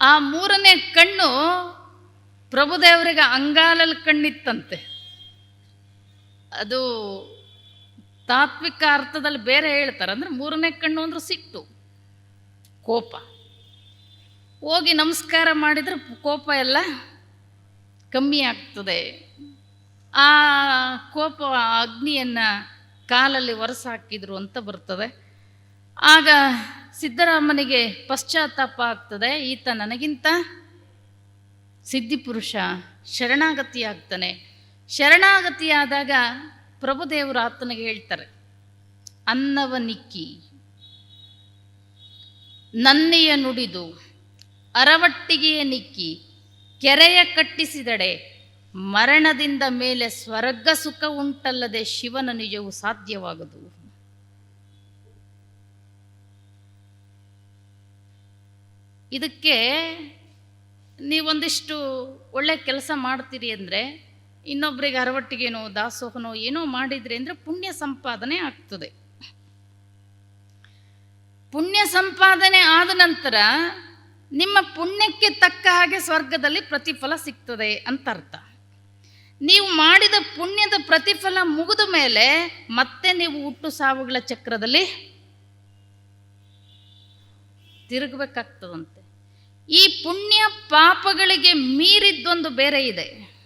ಆ ಮೂರನೇ ಕಣ್ಣು ಪ್ರಭುದೇವರಿಗೆ ಅಂಗಾಲಲ್ಲಿ ಕಣ್ಣಿತ್ತಂತೆ. ಅದು ತಾತ್ವಿಕ ಅರ್ಥದಲ್ಲಿ ಬೇರೆ ಹೇಳ್ತಾರೆ. ಅಂದ್ರೆ ಮೂರನೇ ಕಣ್ಣು ಅಂದ್ರೆ ಸಿಟ್ಟು, ಕೋಪ. ಹೋಗಿ ನಮಸ್ಕಾರ ಮಾಡಿದರೆ ಕೋಪ ಎಲ್ಲ ಕಮ್ಮಿ ಆಗ್ತದೆ. ಆ ಕೋಪ ಅಗ್ನಿಯನ್ನು ಕಾಲಲ್ಲಿ ಒರೆಸಾಕಿದ್ರು ಅಂತ ಬರ್ತದೆ. ಆಗ ಸಿದ್ದರಾಮನಿಗೆ ಪಶ್ಚಾತ್ತಾಪ ಆಗ್ತದೆ, ಈತ ನನಗಿಂತ ಸಿದ್ಧಿಪುರುಷ ಶರಣಾಗತಿ ಆಗ್ತಾನೆ ಶರಣಾಗತಿಯಾದಾಗ ಪ್ರಭುದೇವರು ಆತನಿಗೆ ಹೇಳ್ತಾರೆ, ಅನ್ನವ ನಿಕ್ಕಿ, ನನ್ನೆಯ ನುಡಿದು ಅರವಟ್ಟಿಗೆಯ ನಿಕ್ಕಿ, ಕೆರೆಯ ಕಟ್ಟಿಸಿದಡೆ, ಮರಣದಿಂದ ಮೇಲೆ ಸ್ವರ್ಗ ಸುಖ ಉಂಟಲ್ಲದೆ ಶಿವನ ನಿಜವು ಸಾಧ್ಯವಾಗದು. ಇದಕ್ಕೆ ನೀವೊಂದಿಷ್ಟು ಒಳ್ಳೆ ಕೆಲಸ ಮಾಡ್ತೀರಿ ಅಂದರೆ ಇನ್ನೊಬ್ಬರಿಗೆ ಅರವಟ್ಟಿಗೆನೋ, ದಾಸೋಹನೋ ಏನೋ ಮಾಡಿದ್ರಿ ಅಂದರೆ ಪುಣ್ಯ ಸಂಪಾದನೆ ಆಗ್ತದೆ. ಪುಣ್ಯ ಸಂಪಾದನೆ ಆದ ನಂತರ ನಿಮ್ಮ ಪುಣ್ಯಕ್ಕೆ ತಕ್ಕ ಹಾಗೆ ಸ್ವರ್ಗದಲ್ಲಿ ಪ್ರತಿಫಲ ಸಿಗ್ತದೆ ಅಂತ ಅರ್ಥ ನೀವು ಮಾಡಿದ ಪುಣ್ಯದ ಪ್ರತಿಫಲ ಮುಗಿದ ಮೇಲೆ ಮತ್ತೆ ನೀವು ಹುಟ್ಟು ಸಾವುಗಳ ಚಕ್ರದಲ್ಲಿ ತಿರುಗಬೇಕಾಗ್ತದಂತೆ. ಈ ಪುಣ್ಯ ಪಾಪಗಳಿಗೆ ಮೀರಿದ್ದೊಂದು ಬೇರೆ ಇದೆ.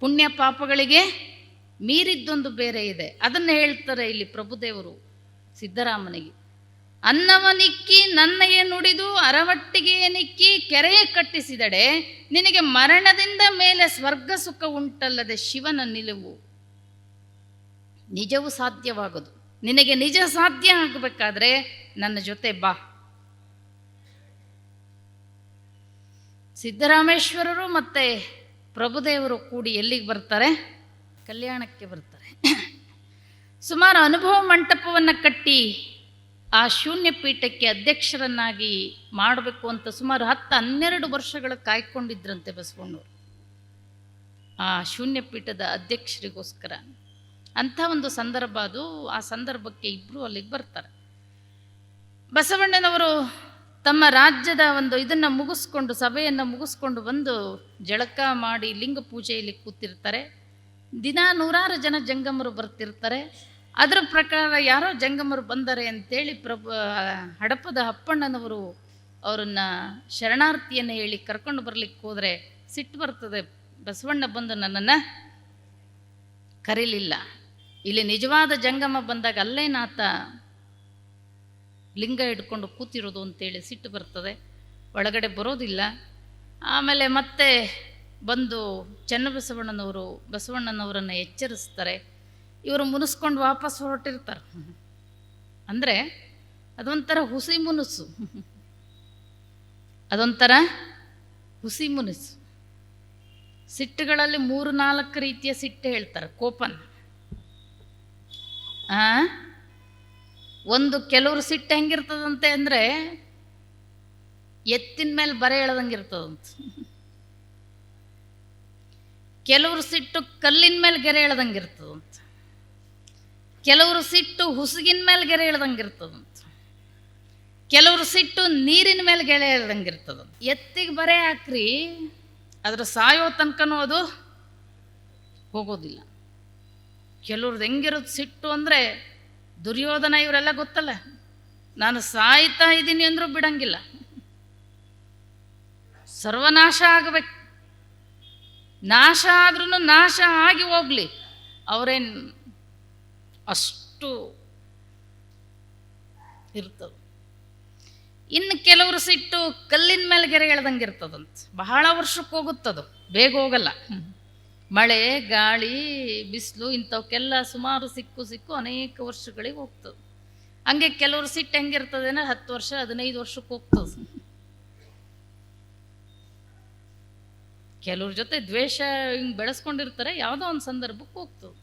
ಪುಣ್ಯ ಪಾಪಗಳಿಗೆ ಮೀರಿದ್ದೊಂದು ಬೇರೆ ಇದೆ. ಅದನ್ನು ಹೇಳ್ತಾರೆ ಇಲ್ಲಿ ಪ್ರಭುದೇವರು ಸಿದ್ದರಾಮನಿಗೆ. ಅನ್ನವ ನಿಕ್ಕಿ ನನ್ನಯ ನುಡಿದು ಅರವಟ್ಟಿಗೆ ನಿಕ್ಕಿ ಕೆರೆಯ ಕಟ್ಟಿಸಿದಡೆ, ನಿನಗೆ ಮರಣದಿಂದ ಮೇಲೆ ಸ್ವರ್ಗ ಸುಖ ಉಂಟಲ್ಲದೆ ಶಿವನ ನಿಲುವು. ನಿಜವು ಸಾಧ್ಯವಾಗದು. ನಿನಗೆ ನಿಜ ಸಾಧ್ಯ ಆಗಬೇಕಾದ್ರೆ ನನ್ನ ಜೊತೆ ಬಾ. ಸಿದ್ದರಾಮೇಶ್ವರರು ಮತ್ತು ಪ್ರಭುದೇವರು ಕೂಡಿ ಎಲ್ಲಿಗೆ ಬರ್ತಾರೆ? ಕಲ್ಯಾಣಕ್ಕೆ ಬರ್ತಾರೆ. ಸುಮಾರು ಅನುಭವ ಮಂಟಪವನ್ನು ಕಟ್ಟಿ ಆ ಶೂನ್ಯ ಪೀಠಕ್ಕೆ ಅಧ್ಯಕ್ಷರನ್ನಾಗಿ ಮಾಡಬೇಕು ಅಂತ ಸುಮಾರು ಹತ್ತು ಹನ್ನೆರಡು ವರ್ಷಗಳು ಕಾಯ್ಕೊಂಡಿದ್ರಂತೆ ಬಸವಣ್ಣವರು. ಆ ಶೂನ್ಯ ಪೀಠದ ಅಧ್ಯಕ್ಷರಿಗೋಸ್ಕರ. ಅಂಥ ಒಂದು ಸಂದರ್ಭ ಅದು. ಆ ಸಂದರ್ಭಕ್ಕೆ ಇಬ್ಬರು ಅಲ್ಲಿಗೆ ಬರ್ತಾರೆ. ಬಸವಣ್ಣನವರು ತಮ್ಮ ರಾಜ್ಯದ ಒಂದು ಇದನ್ನು ಮುಗಿಸ್ಕೊಂಡು, ಸಭೆಯನ್ನು ಮುಗಿಸ್ಕೊಂಡು ಬಂದು ಜಳಕ ಮಾಡಿ ಲಿಂಗ ಪೂಜೆಯಲ್ಲಿ ಕೂತಿರ್ತಾರೆ. ದಿನ ನೂರಾರು ಜನ ಜಂಗಮರು ಬರ್ತಿರ್ತಾರೆ. ಅದರ ಪ್ರಕಾರ ಯಾರೋ ಜಂಗಮರು ಬಂದರೆ ಅಂತೇಳಿ ಪ್ರಭು ಹಡಪದ ಅಪ್ಪಣ್ಣನವರು ಅವರನ್ನ ಶರಣಾರ್ಥಿಯನ್ನು ಹೇಳಿ ಕರ್ಕೊಂಡು ಬರ್ಲಿಕ್ಕೆ ಹೋದರೆ ಸಿಟ್ಟು ಬರ್ತದೆ. ಬಸವಣ್ಣ ಬಂದು ನನ್ನನ್ನು ಕರೀಲಿಲ್ಲ. ಇಲ್ಲಿ ನಿಜವಾದ ಜಂಗಮ ಬಂದಾಗ ಅಲ್ಲೇನಾತ ಲಿಂಗ ಹಿಡ್ಕೊಂಡು ಕೂತಿರೋದು ಅಂತೇಳಿ ಸಿಟ್ಟು ಬರ್ತದೆ. ಒಳಗಡೆ ಬರೋದಿಲ್ಲ. ಆಮೇಲೆ ಮತ್ತೆ ಬಂದು ಚನ್ನಬಸವಣ್ಣನವರು ಬಸವಣ್ಣನವರನ್ನು ಎಚ್ಚರಿಸ್ತಾರೆ. ಇವರು ಮುನಿಸ್ಕೊಂಡು ವಾಪಸ್ ಹೊರಟಿರ್ತಾರೆ. ಅಂದರೆ ಅದೊಂಥರ ಹುಸಿ ಮುನುಸು. ಅದೊಂಥರ ಹುಸಿ ಮುನಿಸು. ಸಿಟ್ಟುಗಳಲ್ಲಿ ಮೂರು ನಾಲ್ಕು ರೀತಿಯ ಸಿಟ್ಟು ಹೇಳ್ತಾರೆ ಕೋಪನ್. ಆ? ಒಂದು ಕೆಲವರು ಸಿಟ್ಟು ಹೆಂಗಿರ್ತದಂತೆ ಅಂದರೆ ಎತ್ತಿನ ಮೇಲೆ ಬರೆ ಎಳ್ದಂಗೆ ಕೆಲವರು ಸಿಟ್ಟು ಕಲ್ಲಿನ ಮೇಲೆ ಗೆರೆ ಎಳ್ದಂಗೆ ಕೆಲವರು ಸಿಟ್ಟು ಹುಸುಗಿನ ಮೇಲೆ ಗೆರೆ ಎಳ್ದಂಗೆ ಕೆಲವರು ಸಿಟ್ಟು ನೀರಿನ ಮೇಲೆ ಗೆಳೆ ಎಳ್ದಂಗೆ ಎತ್ತಿಗೆ ಬರೆ ಹಾಕ್ರಿ, ಅದ್ರ ಸಾಯೋ ತನಕನೂ ಅದು ಹೋಗೋದಿಲ್ಲ. ಕೆಲವ್ರದ್ದು ಹೆಂಗಿರೋದು ಸಿಟ್ಟು ಅಂದರೆ ದುರ್ಯೋಧನ ಇವರೆಲ್ಲ ಗೊತ್ತಲ್ಲ? ನಾನು ಸಾಯ್ತಾ ಇದ್ದೀನಿ ಅಂದರೂ ಬಿಡಂಗಿಲ್ಲ. ಸರ್ವನಾಶ ಆಗಬೇಕು. ನಾಶ ಆದ್ರೂ ನಾಶ ಆಗಿ ಹೋಗ್ಲಿ. ಅವರೇನು ಅಷ್ಟು ಇರ್ತದೆ. ಇನ್ನು ಕೆಲವರು ಸಿಟ್ಟು ಕಲ್ಲಿನ ಮೇಲೆ ಗೆರೆ ಎಳ್ದಂಗೆ ಇರ್ತದಂತ. ಬಹಳ ವರ್ಷಕ್ಕೆ ಹೋಗುತ್ತದು. ಬೇಗ ಹೋಗಲ್ಲ. ಮಳೆ, ಗಾಳಿ, ಬಿಸಿಲು ಇಂಥವಕ್ಕೆಲ್ಲ ಸುಮಾರು ಸಿಕ್ಕು ಸಿಕ್ಕು ಅನೇಕ ವರ್ಷಗಳಿಗೆ ಹೋಗ್ತದೆ. ಹಂಗೆ ಕೆಲವರು ಸಿಟ್ಟು ಹೆಂಗಿರ್ತದೆ ಅಂದ್ರೆ ಹತ್ತು ವರ್ಷ, ಹದಿನೈದು ವರ್ಷಕ್ಕೆ ಹೋಗ್ತದೆ. ಕೆಲವ್ರ ಜೊತೆ ದ್ವೇಷ ಹಿಂಗ್ ಬೆಳೆಸ್ಕೊಂಡಿರ್ತಾರೆ, ಯಾವುದೋ ಒಂದು ಸಂದರ್ಭಕ್ಕೆ ಹೋಗ್ತದೆ.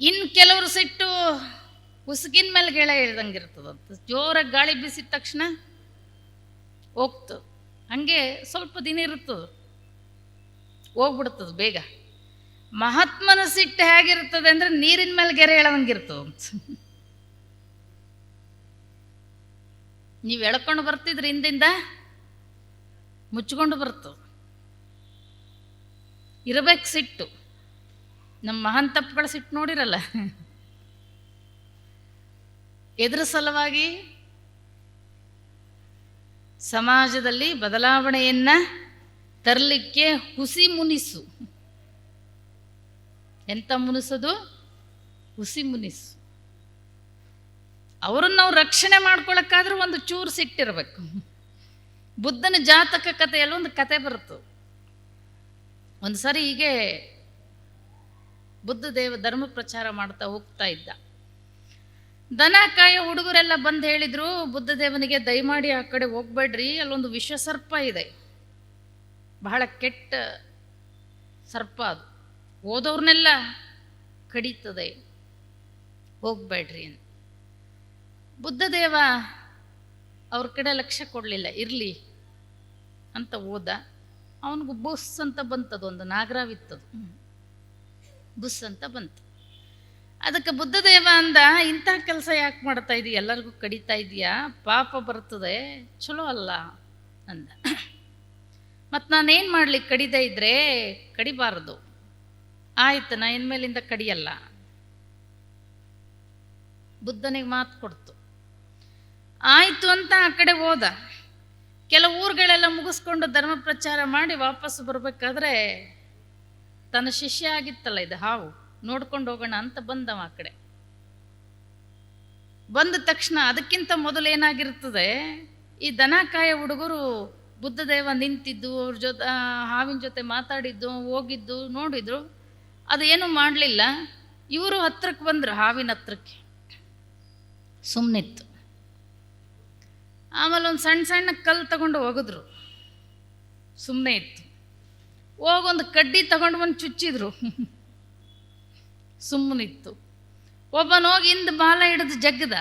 ಇನ್ನು ಕೆಲವರು ಸಿಟ್ಟು ಉಸುಕಿನ ಮೇಲೆ ಗೆಳೆ ಇಳ್ದಂಗೆ ಇರ್ತದಂತ ಜೋರಾಗಿ ಗಾಳಿ ಬೀಸಿದ ತಕ್ಷಣ ಹೋಗ್ತದೆ. ಹಂಗೆ ಸ್ವಲ್ಪ ದಿನ ಇರ್ತದೆ. ಹೋಗ್ಬಿಡ್ತದೆ ಬೇಗ. ಮಹಾತ್ಮನ ಸಿಟ್ಟು ಹೇಗಿರ್ತದೆ ಅಂದ್ರೆ ನೀರಿನ ಮೇಲೆ ಗೆರೆ ಎಳದಂಗೆ ನೀವ್ ಎಳ್ಕೊಂಡು ಬರ್ತಿದ್ರಿ ಹಿಂದಿಂದ ಮುಚ್ಕೊಂಡು ಬರ್ತದೆ. ಇರಬೇಕು ಸಿಟ್ಟು. ನಮ್ಮ ಮಹಾನ್ ತಪ್ಪುಗಳ ಸಿಟ್ಟು ನೋಡಿರಲ್ಲ. ಎದ್ರ ಸಲುವಾಗಿ ಸಮಾಜದಲ್ಲಿ ಬದಲಾವಣೆಯನ್ನ ತರಲಿಕ್ಕೆ ಹುಸಿ ಮುನಿಸು. ಎಂತ ಮುನಿಸೋದು? ಹುಸಿ ಮುನಿಸು. ಅವರನ್ನು ನಾವು ರಕ್ಷಣೆ ಮಾಡ್ಕೊಳಕ್ಕಾದ್ರೂ ಒಂದು ಚೂರು ಸಿಟ್ಟಿರಬೇಕು. ಬುದ್ಧನ ಜಾತಕ ಕಥೆಯಲ್ಲಿ ಒಂದು ಕತೆ ಬರುತ್ತೆ. ಒಂದು ಸಾರಿ ಹೀಗೆ ಬುದ್ಧ ದೇವ ಧರ್ಮ ಪ್ರಚಾರ ಮಾಡ್ತಾ ಹೋಗ್ತಾ ಇದ್ದ. ದನ, ಕಾಯ, ಹುಡುಗರೆಲ್ಲ ಬಂದು ಹೇಳಿದ್ರು, ಬುದ್ಧ ದೇವನಿಗೆ ದಯಮಾಡಿ ಆ ಕಡೆ ಹೋಗ್ಬೇಡ್ರಿ, ಅಲ್ಲೊಂದು ವಿಶ್ವಸರ್ಪ ಇದೆ. ಬಹಳ ಕೆಟ್ಟ ಸರ್ಪ ಅದು. ಓದೋರ್ನೆಲ್ಲ ಕಡಿತದೆ. ಹೋಗ್ಬೇಡ್ರಿ ಅಂತ. ಬುದ್ಧದೇವ ಅವ್ರ ಕಡೆ ಲಕ್ಷ್ಯ ಕೊಡಲಿಲ್ಲ, ಇರಲಿ ಅಂತ ಓದ. ಅವನಿಗೂ ಬುಸ್ ಅಂತ ಬಂತದು, ಒಂದು ನಾಗರಾವಿತ್ತದು. ಬುಸ್ ಅಂತ ಬಂತು. ಅದಕ್ಕೆ ಬುದ್ಧದೇವ ಅಂದ, ಇಂಥ ಕೆಲಸ ಯಾಕೆ ಮಾಡ್ತಾ ಇದೀಯ? ಎಲ್ಲರಿಗೂ ಕಡಿತಾ ಇದೀಯಾ? ಪಾಪ ಬರ್ತದೆ. ಚಲೋ ಅಲ್ಲ ಅಂದ. ಮತ್ತು ನಾನೇನು ಮಾಡ್ಲಿಕ್ಕೆ ಕಡಿದೇ ಇದ್ರೆ ಕಡಿಬಾರದು. ಆಯಿತು, ನಾ ಇನ್ಮೇಲಿಂದ ಕಡಿಯಲ್ಲ. ಬುದ್ಧನಿಗೆ ಮಾತು ಕೊಡ್ತು. ಆಯಿತು ಅಂತ ಆ ಕಡೆ ಹೋದ. ಕೆಲವು ಊರುಗಳೆಲ್ಲ ಮುಗಿಸ್ಕೊಂಡು ಧರ್ಮ ಪ್ರಚಾರ ಮಾಡಿ ವಾಪಸ್ ಬರಬೇಕಾದ್ರೆ ತನ್ನ ಶಿಷ್ಯ ಆಗಿತ್ತಲ್ಲ ಇದು ಹಾವು, ನೋಡ್ಕೊಂಡು ಹೋಗೋಣ ಅಂತ ಬಂದವ ಆ ಕಡೆ. ಬಂದ ತಕ್ಷಣ ಅದಕ್ಕಿಂತ ಮೊದಲು ಏನಾಗಿರ್ತದೆ, ಈ ದನ ಕಾಯ ಹುಡುಗರು ಬುದ್ಧದೇವ ನಿಂತಿದ್ದು, ಅವ್ರ ಜೊತೆ ಹಾವಿನ ಜೊತೆ ಮಾತಾಡಿದ್ದು, ಹೋಗಿದ್ದು, ನೋಡಿದ್ರು. ಅದು ಏನು ಮಾಡಲಿಲ್ಲ. ಇವರು ಹತ್ರಕ್ಕೆ ಬಂದರು, ಹಾವಿನ ಹತ್ರಕ್ಕೆ. ಸುಮ್ಮನಿತ್ತು ಆಮೇಲೆ ಒಂದು ಸಣ್ಣ ಸಣ್ಣ ಕಲ್ಲು ತಗೊಂಡು ಹೋಗಿದ್ರು. ಸುಮ್ಮನೆ ಇತ್ತು. ಹೋಗೊಂದು ಕಡ್ಡಿ ತಗೊಂಡು ಬಂದು ಚುಚ್ಚಿದ್ರು. ಸುಮ್ಮನಿತ್ತು ಒಬ್ಬನೋಗಿ ಹಿಂದೆ ಬಾಲ ಹಿಡಿದು ಜಗ್ಗದ.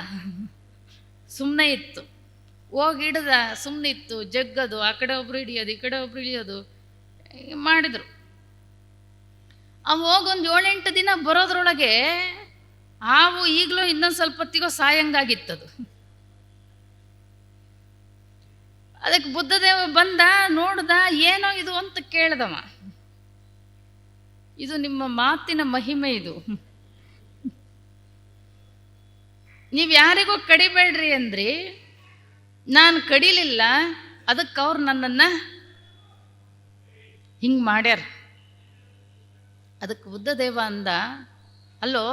ಸುಮ್ಮನೆ ಇತ್ತು. ಹೋಗಿ ಹಿಡ್ದ ಸುಮ್ಮನಿತ್ತು ಜಗ್ಗದು, ಆ ಕಡೆ ಒಬ್ರು ಹಿಡಿಯೋದು, ಈ ಕಡೆ ಒಬ್ರು ಹಿಡಿಯೋದು ಮಾಡಿದರು. ಅವು ಹೋಗೊಂದು ಏಳೆಂಟು ದಿನ ಬರೋದ್ರೊಳಗೆ ಹಾವು ಈಗಲೂ ಇನ್ನೊಂದು ಸ್ವಲ್ಪ ಹೊತ್ತಿಗೋ ಸಾಯಂಗಾಗಿತ್ತದು. ಅದಕ್ಕೆ ಬುದ್ಧದೇವ ಬಂದ, ನೋಡ್ದ, ಏನೋ ಇದು ಅಂತ ಕೇಳ್ದವ. ಇದು ನಿಮ್ಮ ಮಾತಿನ ಮಹಿಮೆ ಇದು. ನೀವು ಯಾರಿಗೂ ಕಡಿಬೇಡ್ರಿ ಅಂದ್ರಿ. ನಾನು ಕಡಿಲಿಲ್ಲ, ಅದಕ್ಕೆ ಅವ್ರು ನನ್ನನ್ನು ಹಿಂಗೆ ಮಾಡ್ಯಾರ. ಅದಕ್ಕೆ ಬುದ್ಧದೇವ ಅಂದ, ಅಲ್ಲೋ,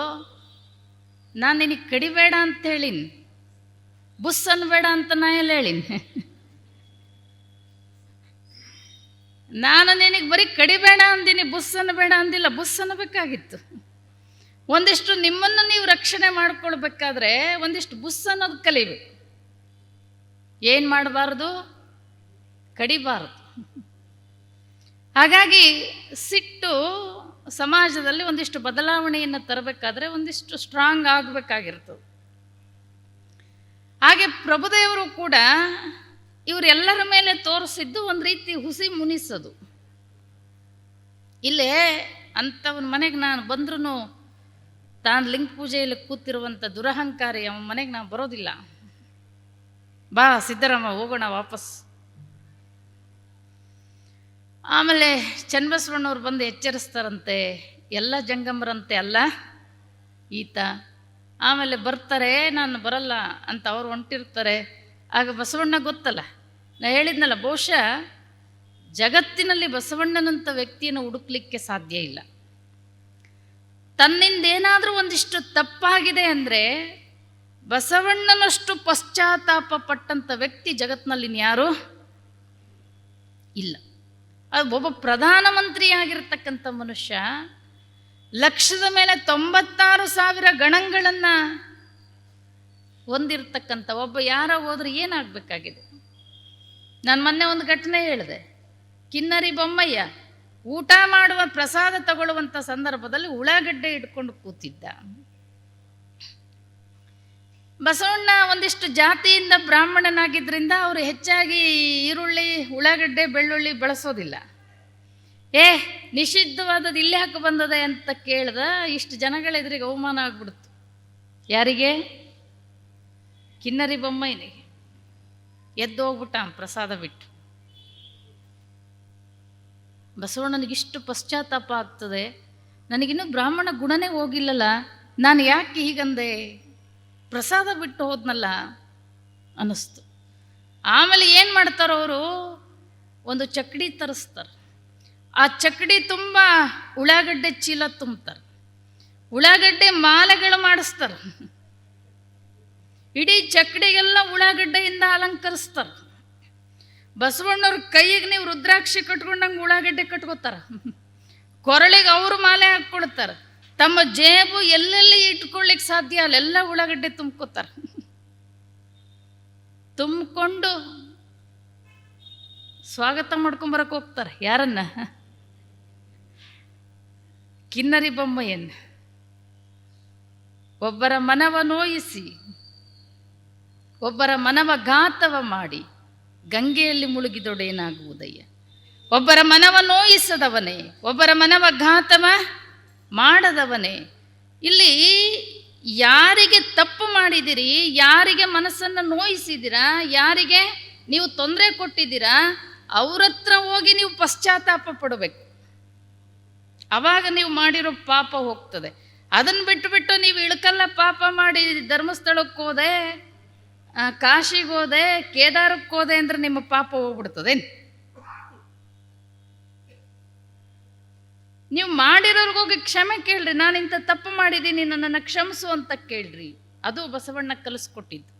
ನಾನು ನಿನಗೆ ಕಡಿಬೇಡ ಅಂತ ಹೇಳಿನಿ. ಬುಸ್ ಅನ್ಬೇಡ ಅಂತ ನಾ ಎಲ್ಲ ಹೇಳಿನಿ? ನಾನು ನಿನಗೆ ಬರೀ ಕಡಿಬೇಡ ಅಂದಿನಿ, ಬುಸ್ ಅನ್ನಬೇಡ ಅಂದಿಲ್ಲ, ಬುಸ್ ಅನ್ನಬೇಕಾಗಿತ್ತು ಒಂದಿಷ್ಟು ನಿಮ್ಮನ್ನು ನೀವು ರಕ್ಷಣೆ ಮಾಡ್ಕೊಳ್ಬೇಕಾದ್ರೆ ಒಂದಿಷ್ಟು ಬುಸ್ ಅನ್ನೋದು ಕಲಿಬೇಕು. ಏನು ಮಾಡಬಾರ್ದು? ಕಡಿಬಾರದು. ಹಾಗಾಗಿ ಸಿಟ್ಟು ಸಮಾಜದಲ್ಲಿ ಒಂದಿಷ್ಟು ಬದಲಾವಣೆಯನ್ನು ತರಬೇಕಾದ್ರೆ ಒಂದಿಷ್ಟು ಸ್ಟ್ರಾಂಗ್ ಆಗಬೇಕಾಗಿರ್ತದೆ. ಹಾಗೆ ಪ್ರಭುದೇವರು ಕೂಡ ಇವರೆಲ್ಲರ ಮೇಲೆ ತೋರಿಸಿದ್ದು ಒಂದು ರೀತಿ ಹುಸಿ ಮುನಿಸೋದು. ಇಲ್ಲೇ ಅಂಥವನ ಮನೆಗೆ ನಾನು ಬಂದ್ರೂ ತಾನು ಲಿಂಗ ಪೂಜೆಯಲ್ಲಿ ಕೂತಿರುವಂಥ ದುರಹಂಕಾರಿ ಅವನ ಮನೆಗೆ ನಾನು ಬರೋದಿಲ್ಲ. ಬಾ ಸಿದ್ದರಾಮ, ಹೋಗೋಣ ವಾಪಸ್. ಆಮೇಲೆ ಚನ್ನಬಸವಣ್ಣವ್ರು ಬಂದು ಎಚ್ಚರಿಸ್ತಾರಂತೆ, ಎಲ್ಲ ಜಂಗಮರಂತೆ ಅಲ್ಲ ಈತ. ಆಮೇಲೆ ಬರ್ತಾರೆ, ನಾನು ಬರಲ್ಲ ಅಂತ ಅವ್ರು ಹೊಂಟಿರ್ತಾರೆ. ಆಗ ಬಸವಣ್ಣ ಗೊತ್ತಲ್ಲ, ನಾ ಹೇಳಿದ್ನಲ್ಲ, ಬಹುಶಃ ಜಗತ್ತಿನಲ್ಲಿ ಬಸವಣ್ಣನಂಥ ವ್ಯಕ್ತಿಯನ್ನು ಹುಡುಕ್ಲಿಕ್ಕೆ ಸಾಧ್ಯ ಇಲ್ಲ. ತನ್ನಿಂದ ಏನಾದರೂ ಒಂದಿಷ್ಟು ತಪ್ಪಾಗಿದೆ ಅಂದರೆ ಬಸವಣ್ಣನಷ್ಟು ಪಶ್ಚಾತ್ತಾಪ ಪಟ್ಟಂಥ ವ್ಯಕ್ತಿ ಜಗತ್ತಿನಲ್ಲಿ ಇನ್ಯಾರು ಇಲ್ಲ. ಅದು ಒಬ್ಬ ಪ್ರಧಾನಮಂತ್ರಿ ಆಗಿರ್ತಕ್ಕಂಥ ಮನುಷ್ಯ ಲಕ್ಷದ ಮೇಲೆ ತೊಂಬತ್ತಾರು ಸಾವಿರ ಗಣಗಳನ್ನು ಹೊಂದಿರತಕ್ಕಂಥ ಒಬ್ಬ ಯಾರೋ ಹೋದ್ರೆ ಏನಾಗಬೇಕಾಗಿದೆ? ನಾನು ಮೊನ್ನೆ ಒಂದು ಘಟನೆ ಹೇಳಿದೆ. ಕಿನ್ನರಿ ಬೊಮ್ಮಯ್ಯ ಊಟ ಮಾಡುವ ಪ್ರಸಾದ ತಗೊಳ್ಳುವಂಥ ಸಂದರ್ಭದಲ್ಲಿ ಉಳ್ಳಾಗಡ್ಡೆ ಇಟ್ಕೊಂಡು ಕೂತಿದ್ದ. ಬಸವಣ್ಣ ಒಂದಿಷ್ಟು ಜಾತಿಯಿಂದ ಬ್ರಾಹ್ಮಣನಾಗಿದ್ದರಿಂದ ಅವರು ಹೆಚ್ಚಾಗಿ ಈರುಳ್ಳಿ, ಉಳ್ಳಾಗಡ್ಡೆ, ಬೆಳ್ಳುಳ್ಳಿ ಬಳಸೋದಿಲ್ಲ. ಏ, ನಿಷಿದ್ಧವಾದದ್ದು ಇಲ್ಲಿ ಹಾಕಿ ಬಂದದೆ ಅಂತ ಕೇಳ್ದ ಇಷ್ಟು ಜನಗಳ ಎದುರಿಗೆ ಅವಮಾನ ಆಗ್ಬಿಡ್ತು. ಯಾರಿಗೆ? ಕಿನ್ನರಿ ಬೊಮ್ಮೈನಿಗೆ ಎದ್ದು ಹೋಗ್ಬಿಟ್ಟ ಪ್ರಸಾದ ಬಿಟ್ಟು. ಬಸವಣ್ಣನಿಗಿಷ್ಟು ಪಶ್ಚಾತ್ತಾಪ ಆಗ್ತದೆ. ನನಗಿನ್ನೂ ಬ್ರಾಹ್ಮಣ ಗುಣನೇ ಹೋಗಿಲ್ಲಲ್ಲ, ನಾನು ಯಾಕೆ ಹೀಗಂದೆ? ಪ್ರಸಾದ ಬಿಟ್ಟು ಹೋದ್ನಲ್ಲ ಅನ್ನಿಸ್ತು. ಆಮೇಲೆ ಏನು ಮಾಡ್ತಾರೆ ಅವರು? ಒಂದು ಚಕ್ಕಡಿ ತರಿಸ್ತಾರೆ. ಆ ಚಕ್ಕಡಿ ತುಂಬ ಉಳ್ಳಾಗಡ್ಡೆ ಚೀಲ ತುಂಬ್ತಾರೆ. ಉಳ್ಳಾಗಡ್ಡೆ ಮಾಲೆಗಳು ಮಾಡಿಸ್ತಾರೆ. ಇಡೀ ಚಕ್ಕಡಿಗೆಲ್ಲ ಉಳ್ಳಾಗಡ್ಡೆಯಿಂದ ಅಲಂಕರಿಸ್ತಾರೆ. ಬಸವಣ್ಣವ್ರ ಕೈಗೆ ನೀವು ರುದ್ರಾಕ್ಷಿ ಕಟ್ಕೊಂಡಂಗೆ ಉಳ್ಳಾಗಡ್ಡೆ ಕಟ್ಕೋತಾರೆ. ಕೊರಳಿಗೆ ಅವರು ಮಾಲೆ ಹಾಕ್ಕೊಳ್ತಾರೆ ತಮ್ಮ ಜೇಬು ಎಲ್ಲೆಲ್ಲಿ ಇಟ್ಕೊಳ್ಳಿಕ್ಕೆ ಸಾಧ್ಯ ಅಲ್ಲೆಲ್ಲ ಉಳ್ಳಾಗಡ್ಡೆ ತುಂಬ್ಕೋತಾರ. ತುಂಬಿಕೊಂಡು ಸ್ವಾಗತ ಮಾಡ್ಕೊಂಬರಕ್ಕೆ ಹೋಗ್ತಾರೆ. ಯಾರನ್ನ? ಕಿನ್ನರಿ ಬೊಮ್ಮಯ್ಯನ್. ಒಬ್ಬರ ಮನವ ನೋಯಿಸಿ, ಒಬ್ಬರ ಮನವ ಘಾತವ ಮಾಡಿ ಗಂಗೆಯಲ್ಲಿ ಮುಳುಗಿದೊಡೇನಾಗುವುದಯ್ಯ? ಒಬ್ಬರ ಮನವ ನೋಯಿಸದವನೇ, ಒಬ್ಬರ ಮನವ ಘಾತವ ಮಾಡದವನೇ. ಇಲ್ಲಿ ಯಾರಿಗೆ ತಪ್ಪು ಮಾಡಿದಿರಿ ಯಾರಿಗೆ ಮನಸ್ಸನ್ನು ನೋಯಿಸಿದಿರಾ ಯಾರಿಗೆ ನೀವು ತೊಂದರೆ ಕೊಟ್ಟಿದ್ದೀರಾ, ಅವ್ರ ಹತ್ರ ಹೋಗಿ ನೀವು ಪಶ್ಚಾತ್ತಾಪ ಪಡಬೇಕು. ಅವಾಗ ನೀವು ಮಾಡಿರೋ ಪಾಪ ಹೋಗ್ತದೆ. ಅದನ್ನು ಬಿಟ್ಟು ಬಿಟ್ಟು ನೀವು ಇಳ್ಕಲ್ಲ ಪಾಪ ಮಾಡಿ ಧರ್ಮಸ್ಥಳಕ್ಕೆ ಹೋದೆ ಕಾಶಿಗೆ ಹೋದೆ, ಕೇದಾರಕ್ಕೆ ಹೋದೆ ಅಂದ್ರೆ ನಿಮ್ಮ ಪಾಪ ಹೋಗ್ಬಿಡ್ತದೆ. ನೀವು ಮಾಡಿರೋರ್ಗೋಗಿ ಕ್ಷಮೆ ಕೇಳ್ರಿ. ನಾನು ಇಂಥ ತಪ್ಪು ಮಾಡಿದ್ದೀನಿ, ನನ್ನನ್ನು ಕ್ಷಮಿಸು ಅಂತ ಕೇಳ್ರಿ. ಅದು ಬಸವಣ್ಣ ಕಲಿಸ್ಕೊಟ್ಟಿದ್ದು.